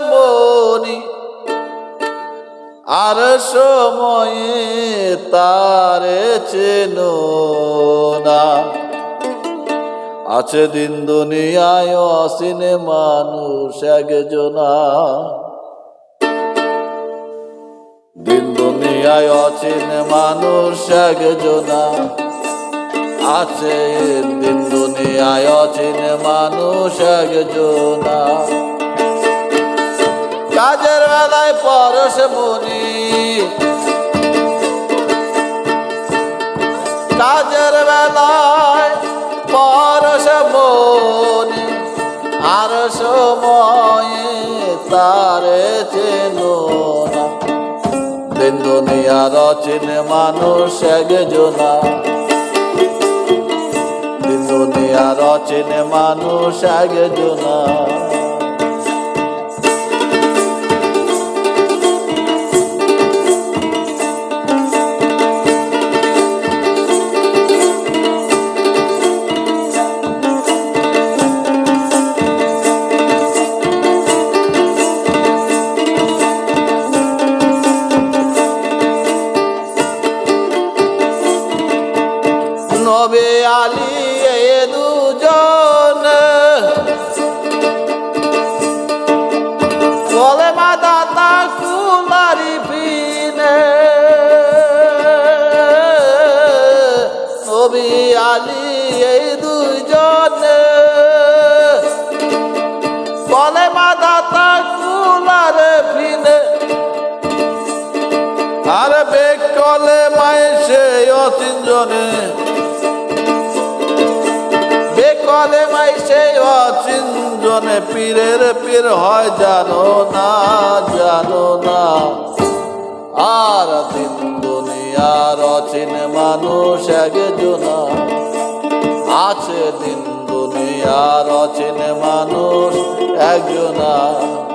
মনি। আর সময়ে তারে চেন না। আছে দিন দুনিয়ায় অসিনে মানুষ একজনা। দিন দুনিয়ায় অচিন মানুষ একজনা। আছে দিন দুনিয়ায় অচিন মানুষ একজনা। কাজের বেলায় পরশ মনি কাজের বেলায় পরশ মনি আর সময়ে তারে চেনো না। দিন দুনিয়ার অচিন মানুষ একজনা। দিন দুনিয়ার অচিন মানুষ একজনা। কুলারি পিনে। নবী আলী এই দুইজন বলে, মা দাতা কুলারে ফিনে আর বেগ কলে মায়ে সে অতিনজনে অচিন জনে পীরের পীর হয় জানো না জানো না। আর দিন দুনিয়ার অচিন মানুষ একজনা। আছে দিন দুনিয়ার অচিন মানুষ একজনা।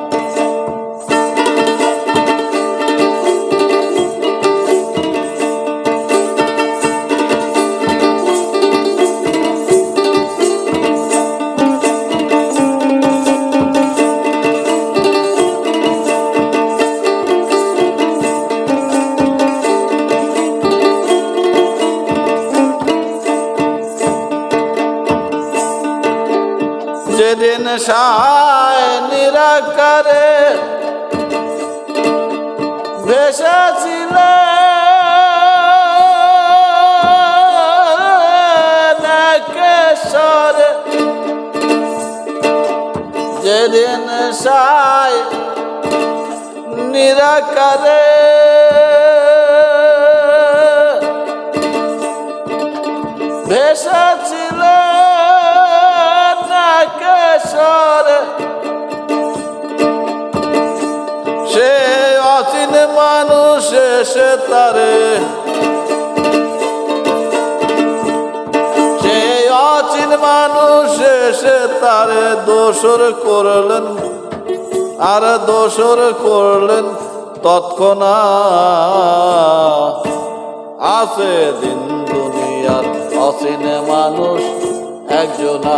যেদিন সায় নিরাকারে ভেসেছিল যেদিন সায় নিরাকারে তারে। সে অচিন মানুষ সে তারে দোসর করলেন, আর দোসর করলেন তৎক্ষণাৎ। আছে দিন দুনিয়ার অচিন মানুষ একজনা।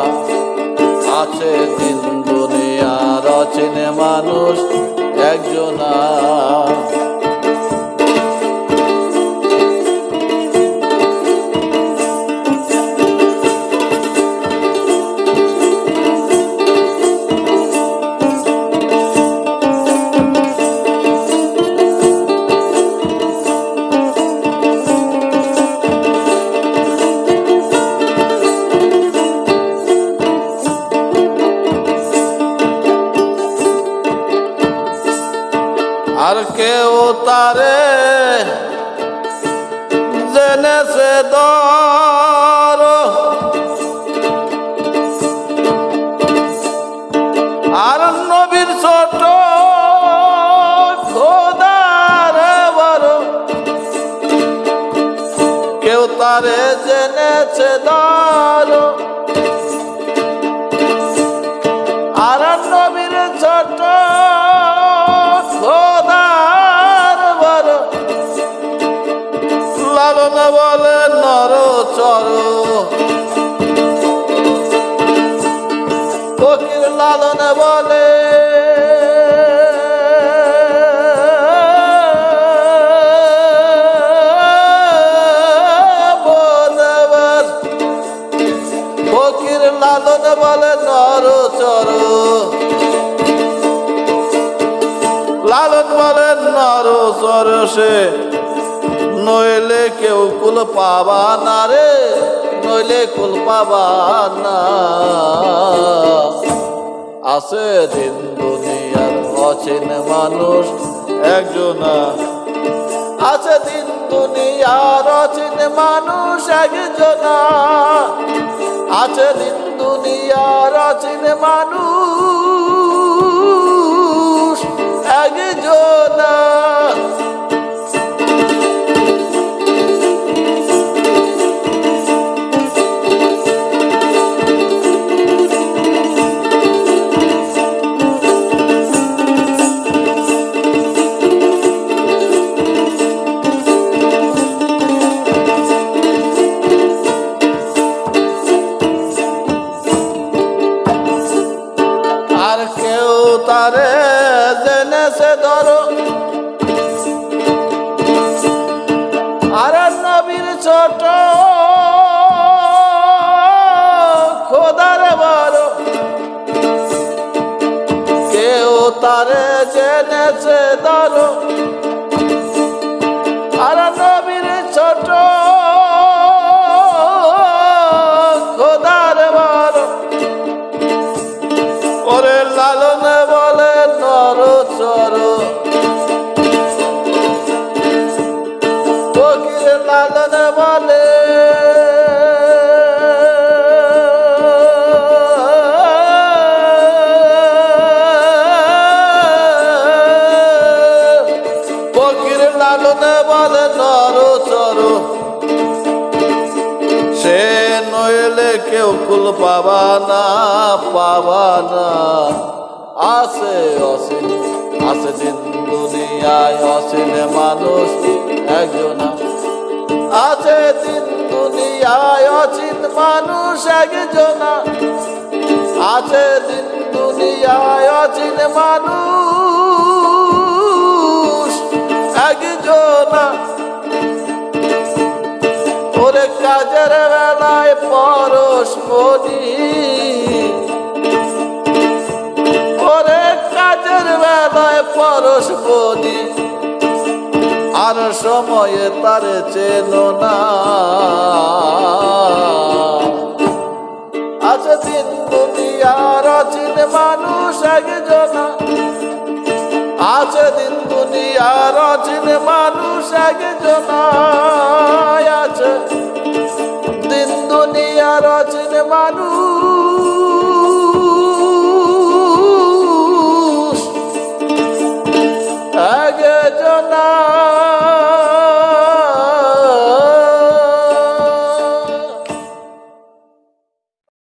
আছে দিন দুনিয়ার অচিন মানুষ একজনা। কেউ তারে জেনেছে দর। আর নবীর ছোট কেউ তারে জেনেছে দর। লালন বলে নর চর। ফকির লালন বলে ফকির লালন বলে নর চর। লালন বলে নর চর সে। নইলে কেউ কুল পাবা না রে, নইলে কুল পাবা না। আছে দিন দুনিয়ার অচিন মানুষ একজনা। আছে দিন দুনিয়ার অচিন মানুষ একজনা। আছে দিন দুনিয়ার অচিন মানুষ একজনা। আর কেউ তারে জেনেছে ধরো। আর নবীর ছোট খোদার বড়। কেউ তারে জেনেছে ধরো। লালন বলে নর চর। সে নইলে কেউ কুল পাবা না পাবা না। আছে অসীম আছে দিন দুনিয়ায় অসীম মানুষ একজনা। আছে দিন দুনিয়ায় অচিন মানুষ একজনা। আছে দিন দুনিয়ায় অচিন মানুষ ওরে কাজের বেলায় পরশ মনি ওরে কাজের বেলায় পরশ মনি আর সময়ে তার চেন না। আছে দিন দুনিয়ার অচিন মানুষ একজনা। আছে দিন দুনিয়ার একজনায় আছে। দিন দুনিয়া রচন মানুষ। একজনায়